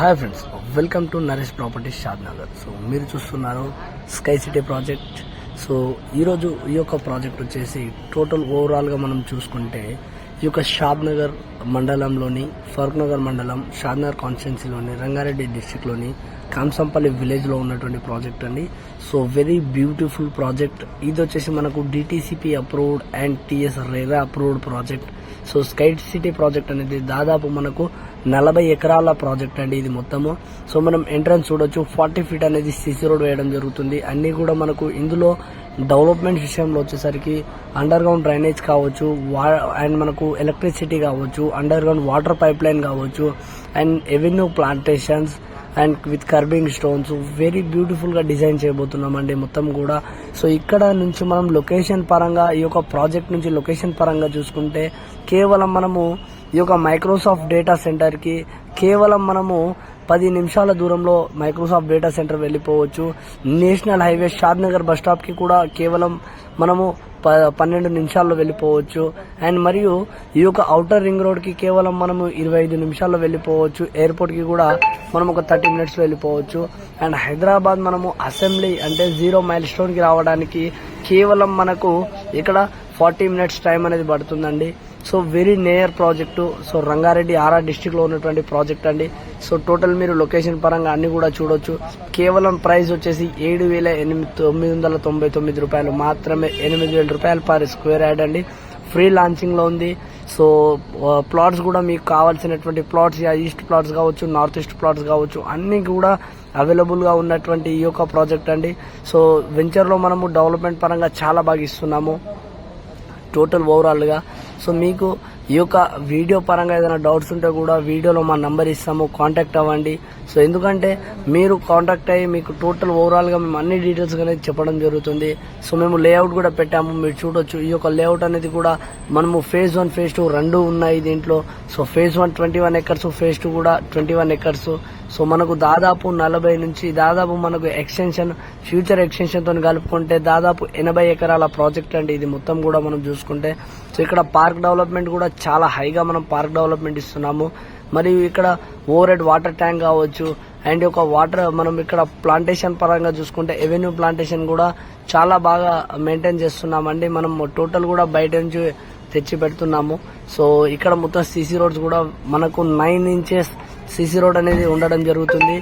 Hi friends welcome to Naresh properties Shadnagar. So మీరు చూస్తున్నారు sky city project so ఈరోజు ఈ యొక్క ప్రాజెక్ట్ వచ్చేసి టోటల్ ఓవరాల్గా మనం చూసుకుంటే ఈ యొక్క షాద్నగర్ మండలంలోని ఫరూక్ నగర్ మండలం షాద్నగర్ కాన్స్టిట్యున్సీలోని రంగారెడ్డి డిస్టిక్లోని కాంసంపల్లి విలేజ్లో ఉన్నటువంటి ప్రాజెక్ట్ అండి. So very beautiful project. ఇది వచ్చేసి మనకు DTCP approved and TS RERA approved project. So sky city project అనేది దాదాపు మనకు నలభై ఎకరాల ప్రాజెక్ట్ అండి ఇది మొత్తము. సో మనం ఎంట్రన్స్ చూడొచ్చు. ఫార్టీ ఫీట్ అనేది సిసి రోడ్ వేయడం జరుగుతుంది. అన్నీ కూడా మనకు ఇందులో డెవలప్మెంట్ విషయంలో వచ్చేసరికి అండర్ గ్రౌండ్ డ్రైనేజ్ కావచ్చు అండ్ మనకు ఎలక్ట్రిసిటీ కావచ్చు underground water pipeline కావచ్చు and avenue plantations and with curbing stones. Very బ్యూటిఫుల్గా డిజైన్ చేయబోతున్నామండి మొత్తం కూడా. సో ఇక్కడ నుంచి మనం లొకేషన్ పరంగా ఈ యొక్క ప్రాజెక్ట్ నుంచి లొకేషన్ పరంగా చూసుకుంటే కేవలం మనము ఈ యొక్క మైక్రోసాఫ్ట్ డేటా సెంటర్కి కేవలం మనము పది నిమిషాల దూరంలో మైక్రోసాఫ్ట్ డేటా సెంటర్ వెళ్ళిపోవచ్చు. National highway Shadnagar bus స్టాప్కి కూడా కేవలం మనము ప- పన్నెండు నిమిషాల్లో వెళ్ళిపోవచ్చు. అండ్ మరియు ఈ యొక్క అవుటర్ రింగ్ రోడ్కి కేవలం మనము ఇరవై ఐదు నిమిషాల్లో వెళ్ళిపోవచ్చు. ఎయిర్పోర్ట్కి కూడా మనం ఒక థర్టీ మినిట్స్ వెళ్ళిపోవచ్చు. అండ్ హైదరాబాద్ మనము అసెంబ్లీ అంటే జీరో మైల్ స్టోన్కి రావడానికి కేవలం మనకు ఇక్కడ ఫార్టీ మినిట్స్ టైం అనేది పడుతుందండి. So very near project. So Rangareddy RR డిస్టిక్లో ఉన్నటువంటి ప్రాజెక్ట్ అండి. సో టోటల్ మీరు లొకేషన్ పరంగా అన్ని కూడా చూడొచ్చు. కేవలం ప్రైస్ వచ్చేసి ఏడు వేల ఎనిమిది తొమ్మిది వందల తొంభై తొమ్మిది రూపాయలు మాత్రమే ఎనిమిది వేల రూపాయలు పర్ స్క్వేర్ యాడ్ అండి. ఫ్రీ లాంచింగ్లో ఉంది. సో ప్లాట్స్ కూడా మీకు కావాల్సినటువంటి ప్లాట్స్ ఈస్ట్ ప్లాట్స్ కావచ్చు నార్త్ ఈస్ట్ ప్లాట్స్ కావచ్చు అన్ని కూడా అవైలబుల్గా ఉన్నటువంటి ఈ యొక్క ప్రాజెక్ట్ అండి. సో వెంచర్లో మనము డెవలప్మెంట్ పరంగా చాలా బాగా ఇస్తున్నాము. టోటల్ ఓవరాల్గా సో మీకు ఈ యొక్క వీడియో పరంగా ఏదైనా డౌట్స్ ఉంటే కూడా వీడియోలో మా నంబర్ ఇస్తాము కాంటాక్ట్ అవ్వండి. సో ఎందుకంటే మీరు కాంటాక్ట్ అయ్యి మీకు టోటల్ ఓవరాల్గా మేము అన్ని డీటెయిల్స్ అనేది చెప్పడం జరుగుతుంది. సో మేము లేఅవుట్ కూడా పెట్టాము మీరు చూడొచ్చు. ఈ యొక్క లేఅవుట్ అనేది కూడా మనము ఫేజ్ వన్ ఫేజ్ టూ రెండు ఉన్నాయి దీంట్లో. So phase one twenty one acres phase two కూడా ట్వంటీ వన్ ఎకర్స్ సో మనకు దాదాపు నలభై నుంచి దాదాపు మనకు ఎక్స్టెన్షన్ ఫ్యూచర్ ఎక్స్టెన్షన్తో కలుపుకుంటే దాదాపు ఎనభై ఎకరాల ప్రాజెక్ట్ అండి ఇది మొత్తం కూడా మనం చూసుకుంటే. సో ఇక్కడ పార్క్ డెవలప్మెంట్ కూడా చాలా హైగా మనం పార్క్ డెవలప్మెంట్ ఇస్తున్నాము. మరియు ఇక్కడ ఓవర్ వాటర్ ట్యాంక్ కావచ్చు అండ్ ఒక వాటర్ మనం ఇక్కడ ప్లాంటేషన్ పరంగా చూసుకుంటే ఎవెన్యూ ప్లాంటేషన్ కూడా చాలా బాగా మెయింటైన్ చేస్తున్నామండి. మనం టోటల్ కూడా బయట నుంచి తెచ్చి పెడుతున్నాము సో ఇక్కడ మొత్తం సీసీ రోడ్స్ కూడా మనకు నైన్ ఇంచెస్ సీసీ రోడ్ అనేది ఉండడం జరుగుతుంది.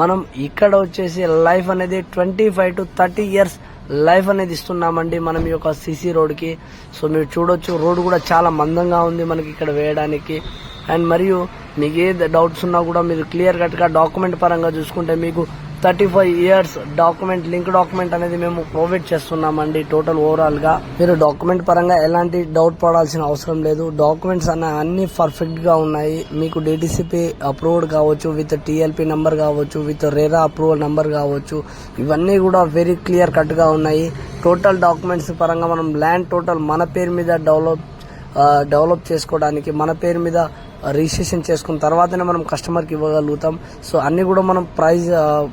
మనం ఇక్కడ వచ్చేసి లైఫ్ అనేది twenty five to thirty years life అనేది ఇస్తున్నామండి మనం ఈ యొక్క సీసీ రోడ్కి. సో మీరు చూడొచ్చు రోడ్ కూడా చాలా మందంగా ఉంది మనకి ఇక్కడ వేయడానికి. అండ్ మరియు మీకు ఏ డౌట్స్ ఉన్నా కూడా మీరు క్లియర్ కట్గా డాక్యుమెంట్ పరంగా చూసుకుంటే మీకు thirty five years document link document అనేది మేము ప్రొవైడ్ చేస్తున్నామండి టోటల్ ఓవరాల్గా మీరు డాక్యుమెంట్ పరంగా ఎలాంటి డౌట్ పడాల్సిన అవసరం లేదు. డాక్యుమెంట్స్ అన్న అన్ని పర్ఫెక్ట్గా ఉన్నాయి. మీకు డిటిసిపి అప్రూవ్డ్ కావచ్చు విత్ టిఎల్పి నంబర్ కావచ్చు విత్ రేరా అప్రూవల్ నంబర్ కావచ్చు. ఇవన్నీ కూడా వెరీ క్లియర్ కట్గా ఉన్నాయి. టోటల్ డాక్యుమెంట్స్ పరంగా మనం ల్యాండ్ టోటల్ మన పేరు మీద డెవలప్ డెవలప్ చేసుకోవడానికి మన పేరు మీద రిజిస్ట్రేషన్ చేసుకున్న తర్వాతనే మనం కస్టమర్కి ఇవ్వగలుగుతాం. సో అన్నీ కూడా మనం ప్రైస్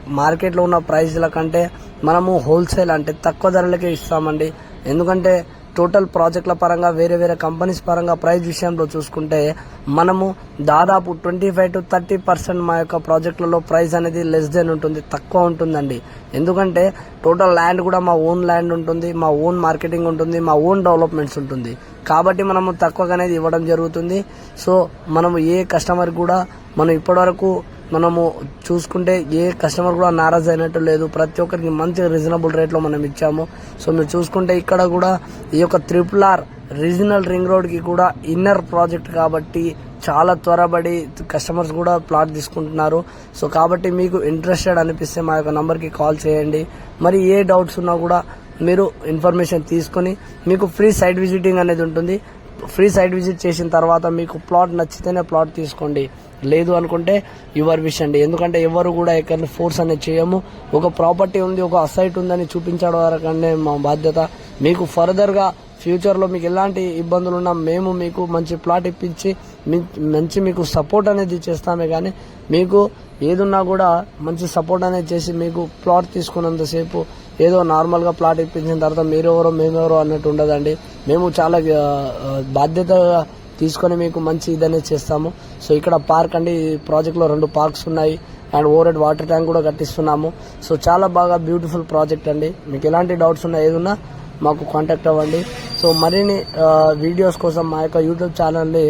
మార్కెట్లో ఉన్న ప్రైజ్ల కంటే మనము హోల్సేల్ అంటే తక్కువ ధరలకే ఇస్తామండి. ఎందుకంటే టోటల్ ప్రాజెక్టుల పరంగా వేరే వేరే కంపెనీస్ పరంగా ప్రైస్ విషయంలో చూసుకుంటే మనము దాదాపు twenty five to thirty percent మా యొక్క ప్రాజెక్టులలో ప్రైస్ అనేది లెస్ దెన్ ఉంటుంది తక్కువ ఉంటుందండి. ఎందుకంటే టోటల్ ల్యాండ్ కూడా మా ఓన్ ల్యాండ్ ఉంటుంది మా ఓన్ మార్కెటింగ్ ఉంటుంది మా ఓన్ డెవలప్మెంట్స్ ఉంటుంది. కాబట్టి మనము తక్కువగా అనేది ఇవ్వడం జరుగుతుంది. సో మనము ఏ కస్టమర్ కూడా మనం ఇప్పటివరకు మనము చూసుకుంటే ఏ కస్టమర్ కూడా నారాజ్ అయినట్టు లేదు. ప్రతి ఒక్కరికి మంచి రీజనబుల్ రేట్లో మనం ఇచ్చాము. సో మీరు చూసుకుంటే ఇక్కడ కూడా ఈ యొక్క త్రిపుల్ ఆర్ రీజనల్ రింగ్ రోడ్కి కూడా ఇన్నర్ ప్రాజెక్ట్ కాబట్టి చాలా త్వరబడి కస్టమర్స్ కూడా ప్లాట్ తీసుకుంటున్నారు. సో కాబట్టి మీకు ఇంట్రెస్టెడ్ అనిపిస్తే మా యొక్క నంబర్కి కాల్ చేయండి. మరి ఏ డౌట్స్ ఉన్నా కూడా మీరు ఇన్ఫర్మేషన్ తీసుకొని మీకు ఫ్రీ సైట్ విజిటింగ్ అనేది ఉంటుంది. ఫ్రీ సైట్ విజిట్ చేసిన తర్వాత మీకు ప్లాట్ నచ్చితేనే ప్లాట్ తీసుకోండి. లేదు అనుకుంటే యువర్ విష్ అండి. ఎందుకంటే ఎవరు కూడా ఎక్కడ ఫోర్స్ అనేది చేయము. ఒక ప్రాపర్టీ ఉంది ఒక సైట్ ఉందని చూపించడం వరకనే మా బాధ్యత. మీకు ఫర్దర్గా ఫ్యూచర్లో మీకు ఎలాంటి ఇబ్బందులు ఉన్నా మేము మీకు మంచి ప్లాట్ ఇప్పించి మంచి మీకు సపోర్ట్ అనేది చేస్తామే కానీ మీకు ఏదున్నా కూడా మంచి సపోర్ట్ అనేది చేసి మీకు ప్లాట్ తీసుకున్నంతసేపు ఏదో నార్మల్గా ప్లాట్ ఇప్పించిన తర్వాత మీరెవరో మేమెవరో అన్నట్టు ఉండదండి. మేము చాలా బాధ్యతగా తీసుకొని మీకు మంచి ఇదనే చేస్తాము. సో ఇక్కడ పార్క్ అండి ఈ ప్రాజెక్ట్లో రెండు పార్క్స్ ఉన్నాయి. అండ్ ఓవర్ వాటర్ ట్యాంక్ కూడా కట్టిస్తున్నాము. సో చాలా బాగా బ్యూటిఫుల్ ప్రాజెక్ట్ అండి. మీకు ఎలాంటి డౌట్స్ ఉన్నా ఏదున్నా మాకు కాంటాక్ట్ అవ్వండి. సో మరిన్ని వీడియోస్ కోసం మా యొక్క యూట్యూబ్ ఛానల్ని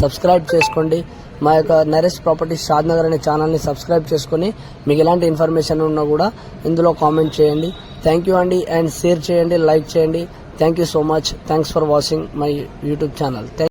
సబ్స్క్రైబ్ చేసుకోండి. మా యొక్క నరేష్ ప్రాపర్టీస్ షాద్నగర్ అనే ఛానల్ని సబ్స్క్రైబ్ చేసుకొని మీకు ఎలాంటి ఇన్ఫర్మేషన్ ఉన్నా కూడా ఇందులో కామెంట్ చేయండి. థ్యాంక్ యూ అండి. అండ్ షేర్ చేయండి లైక్ చేయండి. Thank you so much thanks for watching my YouTube channel